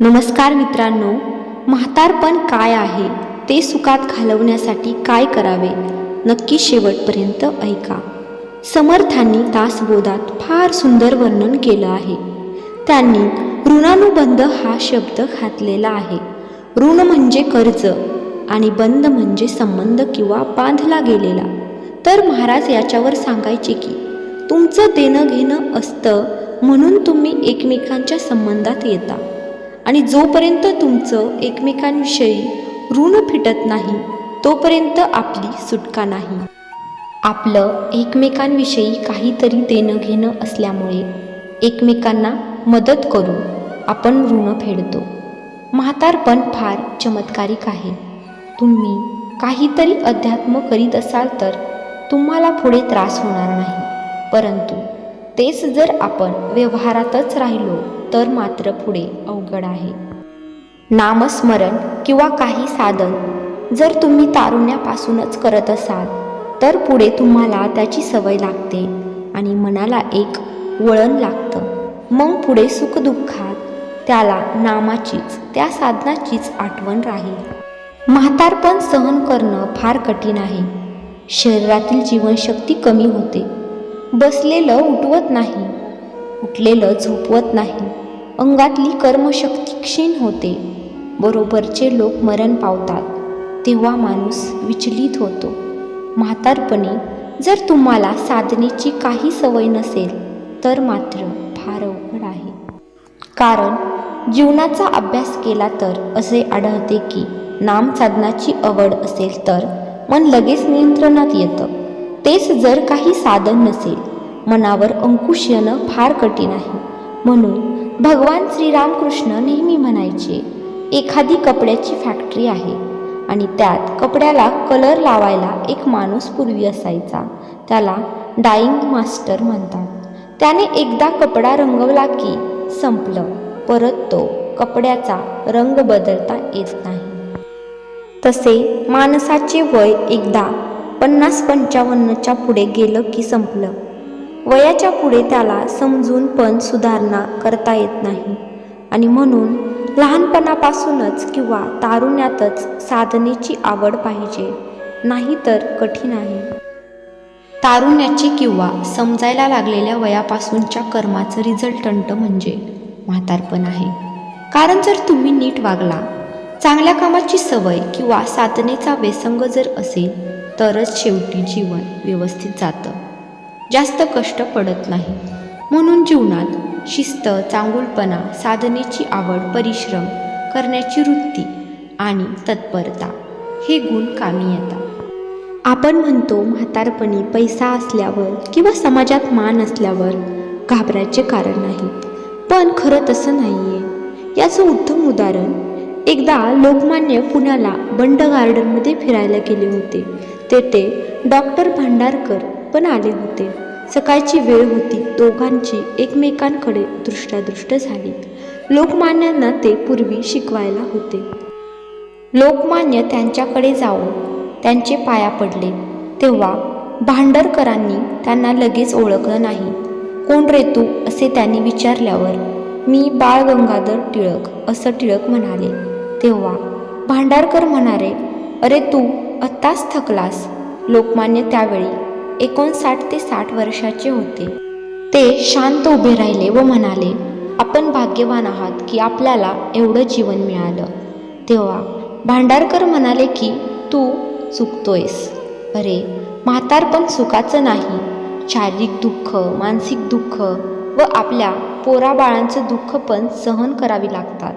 नमस्कार मित्रांनो म्हातारपण काय आहे ते सुखात घालवण्यासाठी काय करावे? नक्की शेवटपर्यंत ऐका. समर्थांनी दासबोधात फार सुंदर वर्णन केलं आहे. त्यांनी ऋणानुबंध हा शब्द घातलेला आहे. ऋण म्हणजे कर्ज आणि बंध म्हणजे संबंध किंवा बांधला गेलेला. तर महाराज याच्यावर सांगायचे की तुमचं देणं घेणं असतं म्हणून तुम्ही एकमेकांच्या संबंधात येता. आणि जोपर्यंत तुमचं एकमेकांविषयी ऋण फिटत नाही तोपर्यंत आपली सुटका नाही. आपलं एकमेकांविषयी काहीतरी देणं घेणं असल्यामुळे एकमेकांना मदत करून आपण ऋण फेडतो. म्हातारपण फार चमत्कारिक आहे. तुम्ही काहीतरी अध्यात्म करीत असाल तर तुम्हाला पुढे त्रास होणार नाही. परंतु तेच जर आपण व्यवहारातच राहिलो तर मात्र पुढे अवघड आहे. नामस्मरण किंवा काही साधन जर तुम्ही तारुण्यापासूनच करत असाल तर पुढे तुम्हाला त्याची सवय लागते आणि मनाला एक वळण लागतं. मग पुढे सुखदुःखात त्याला नामाचीच त्या साधनाचीच आठवण राहील. म्हातारपण सहन करणं फार कठीण आहे. शरीरातील जीवनशक्ती कमी होते. बसलेलं उठवत नाही. उठलेलं झोपवत नाही. अंगातली कर्मशक्ती क्षीण होते. बरोबरचे लोक मरण पावतात. तेव्हा माणूस विचलित होतो. म्हातारपणी जर तुम्हाला साधनेची काही सवय नसेल तर मात्र फार अवघड आहे. कारण जीवनाचा अभ्यास केला तर असे आढळते की नामसाधनाची आवड असेल तर मन लगेच नियंत्रणात येतं. तेच जर काही साधन नसेल मनावर अंकुश येणं फार कठीण आहे. म्हणून भगवान श्रीरामकृष्ण नेहमी म्हणायचे एखादी कपड्याची फॅक्टरी आहे आणि त्यात कपड्याला कलर लावायला एक माणूस पूर्वी असायचा. त्याला डाईंग मास्टर म्हणतात. त्याने एकदा कपडा रंगवला की संपलं. परत तो कपड्याचा रंग बदलता येत नाही. तसे माणसाचे वय एकदा पन्नास पंचावन्नच्या पुढे गेलं की संपलं. वयाच्या पुढे त्याला समजून पण सुधारणा करता येत नाही. आणि म्हणून लहानपणापासूनच किंवा तारुण्यातच साधनेची आवड पाहिजे नाही तर कठीण आहे. तारुण्याची किंवा समजायला लागलेल्या वयापासूनच्या कर्माचं रिझल्टंट म्हणजे म्हातारपण आहे. कारण जर तुम्ही नीट वागला चांगल्या कामाची सवय किंवा साधनेचा व्यसंग जर असेल तरच शेवटी जीवन व्यवस्थित जातं. जास्त कष्ट पडत नाही. म्हणून जीवनात शिस्त चांगुलपणा साधनेची आवड परिश्रम करण्याची वृत्ती आणि तत्परता हे गुण कामी येतात. आपण म्हणतो म्हातारपणी पैसा असल्यावर किंवा समाजात मान असल्यावर घाबरायचे कारण नाही. पण खरं तसं नाही आहे याचं उत्तम उदाहरण एकदा लोकमान्य पुण्याला बंड गार्डनमध्ये फिरायला गेले होते. तेथे डॉक्टर भांडारकर पण आले होते. सकाळची वेळ होती. दोघांची एकमेकांकडे दृष्टादृष्ट झाली. लोकमान्यांना ते पूर्वी शिकवायला होते. लोकमान्य त्यांच्याकडे जाऊन त्यांचे पाया पडले. तेव्हा भांडरकरांनी त्यांना लगेच ओळखलं नाही. कोण रे तू? असे त्यांनी विचारल्यावर मी बाळ गंगाधर टिळक असं टिळक म्हणाले. तेव्हा भांडारकर म्हणाले अरे तू आत्ताच थकलास. लोकमान्य त्यावेळी एकोणसाठ ते साठ वर्षाचे होते. ते शांत उभे राहिले व म्हणाले आपण भाग्यवान आहात की आपल्याला एवढं जीवन मिळालं. तेव्हा भांडारकर म्हणाले की तू चुकतोयस. अरे म्हातारपण सुखाचं नाही. शारीरिक दुःख मानसिक दुःख व आपल्या पोराबाळांचं दुःख पण सहन करावी लागतात.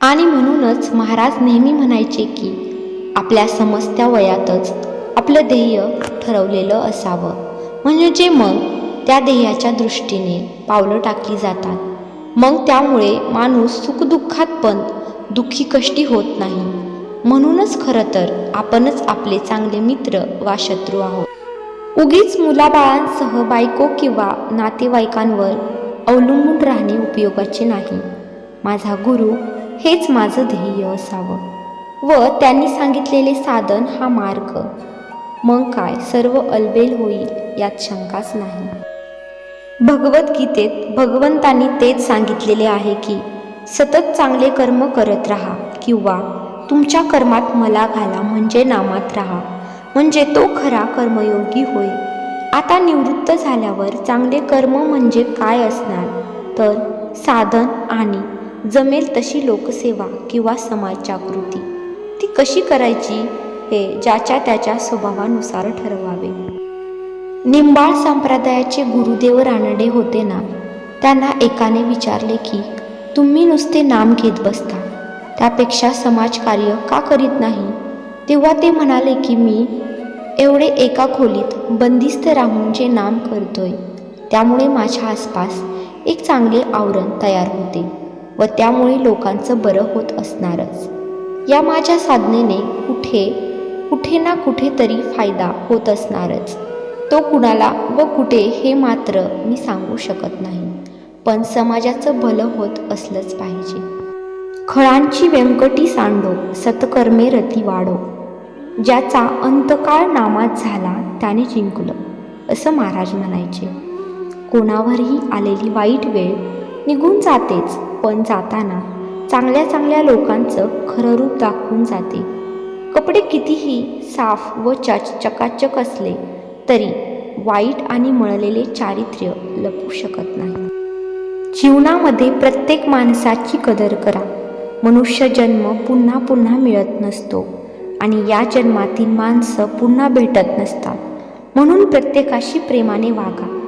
आणि म्हणूनच महाराज नेहमी म्हणायचे की आपल्या समजत्या वयातच आपलं ध्येय ठरवलेलं असावं. म्हणजे मग त्या ध्येयाच्या दृष्टीने पावलं टाकली जातात. मग त्यामुळे माणूस सुखदुःखात पण दुःखी कष्टी होत नाही. म्हणूनच खरं तर आपणच आपले चांगले मित्र वा शत्रू आहोत. उगीच मुलाबाळांसह बायको किंवा नातेवाईकांवर अवलंबून राहणे उपयोगाचे नाही. माझा गुरु हेच माझं ध्येय असावं. व त्यांनी सांगितलेले साधन हा मार्ग. मग काय? सर्व अलबेल होईल यात शंकाच नाही. भगवद्गीतेत भगवंतांनी तेच सांगितलेले आहे की सतत चांगले कर्म करत राहा किंवा तुमच्या कर्मात मला घाला म्हणजे नामात राहा म्हणजे तो खरा कर्मयोगी होय. आता निवृत्त झाल्यावर चांगले कर्म म्हणजे काय असणार? तर साधन आणि जमेल तशी लोकसेवा किंवा समाज जागृती ती कशी करायची हे ज्याच्या त्याच्या स्वभावानुसार ठरवावे. निंबाळ संप्रदायाचे गुरुदेव रानडे होते ना त्यांना एकाने विचारले की तुम्ही नुसते नाम घेत बसता त्यापेक्षा समाजकार्य का करीत नाही? तेव्हा ते म्हणाले की मी एवढे एका खोलीत बंदिस्त राहून जे नाम करतोय त्यामुळे माझ्या आसपास एक चांगले आवरण तयार होते व त्यामुळे लोकांचं बरं होत असणारच. या माझ्या साधनेने कुठे कुठे ना कुठेतरी फायदा होत असणारच. तो कुणाला व कुठे हे मात्र मी सांगू शकत नाही. पण समाजाचं भलं होत असलंच पाहिजे. खळांची व्यंकटी सांडो सतकर्मे रती वाढो. ज्याचा अंतकाळ नामात झाला त्याने जिंकलं असं महाराज म्हणायचे. कोणावरही आलेली वाईट वेळ निघून जातेच पण जाताना चांगल्या चांगल्या लोकांचं खरं रूप दाखवून जाते. कपडे कितीही साफ व चच चकाचक असले तरी वाईट आणि मळलेले चारित्र्य लपू शकत नाही. जीवनामध्ये प्रत्येक माणसाची कदर करा. मनुष्य जन्म पुन्हा पुन्हा मिळत नसतो आणि या जन्मातील माणसं पुन्हा भेटत नसतात. म्हणून प्रत्येकाशी प्रेमाने वागा.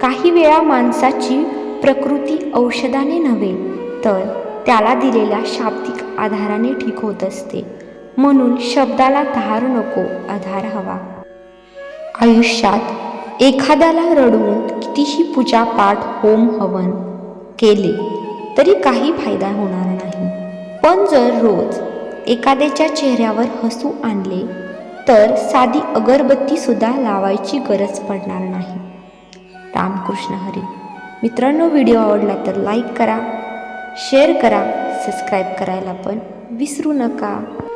काही वेळा माणसाची प्रकृती औषधाने नव्हे तर त्याला दिलेल्या शाब्दिक आधाराने ठीक होत असते. म्हणून शब्दाला धार नको आधार हवा. आयुष्यात एखाद्याला रडवून कितीही पूजा पाठ होम हवन केले तरी काही फायदा होणार नाही. पण जर रोज एखाद्याच्या चेहऱ्यावर हसू आणले तर साधी अगरबत्तीसुद्धा लावायची गरज पडणार नाही. रामकृष्ण हरी. मित्रांनो व्हिडिओ आवडला तर लाईक करा शेअर करा सबस्क्राईब करायला पण विसरू नका.